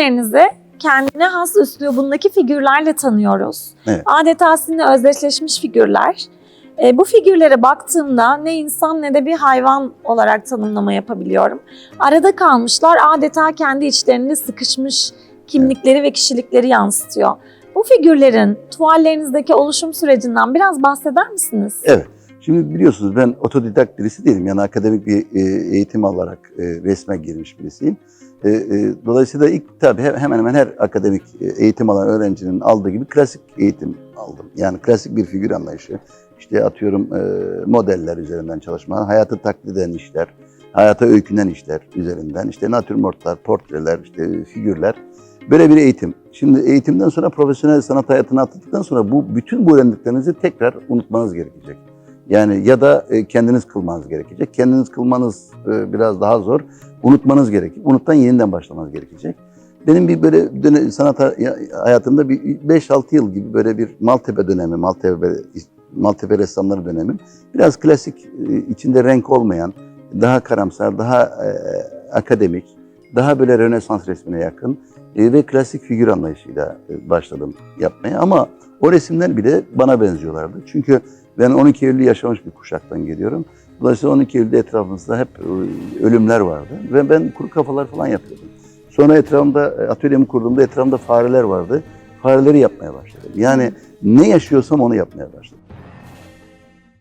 Resimlerinizi kendine has üslubundaki figürlerle tanıyoruz. Evet. Adeta sizinle özdeşleşmiş figürler. E, bu figürlere baktığımda ne insan ne de bir hayvan olarak tanımlama yapabiliyorum. Arada kalmışlar adeta kendi içlerinde sıkışmış kimlikleri ve kişilikleri yansıtıyor. Bu figürlerin tuvallerinizdeki oluşum sürecinden biraz bahseder misiniz? Evet. Şimdi biliyorsunuz ben otodidakt birisi değilim. Yani akademik bir e, eğitim alarak e, resme girmiş birisiyim. E, Dolayısıyla ilk tabii he- hemen hemen her akademik eğitim alan öğrencinin aldığı gibi klasik eğitim aldım. Yani klasik bir figür anlayışı. İşte atıyorum modeller üzerinden çalışma, hayatı taklit eden işler, hayata öykünen işler üzerinden, işte natürmortlar, portreler, işte figürler. Böyle bir eğitim. Şimdi eğitimden sonra profesyonel sanat hayatına atıldıktan sonra bu bütün bu öğrendiklerinizi tekrar unutmanız gerekecek. Yani ya da e, kendiniz kılmanız gerekecek. Kendiniz kılmanız e, biraz daha zor. Unutmanız gerekir. Unuttan yeniden başlamanız gerekecek. Benim bir böyle döne, sanat ha- ya- hayatımda bir 5-6 yıl gibi böyle bir Maltepe dönemi, Maltepe, Maltepe ressamları dönemi. Biraz klasik, e, içinde renk olmayan, daha karamsar, daha akademik, daha böyle Rönesans resmine yakın e, ve klasik figür anlayışıyla e, başladım yapmaya. Ama o resimler bile bana benziyorlardı. Çünkü ben 12 Eylül'ü yaşamış bir kuşaktan geliyorum. Dolayısıyla 12 Eylül'de etrafımızda hep e, ölümler vardı. Ve ben kuru kafalar falan yapıyordum. Sonra etrafımda, atölyemi kurduğumda etrafımda fareler vardı. Fareleri yapmaya başladım. Yani ne yaşıyorsam onu yapmaya başladım.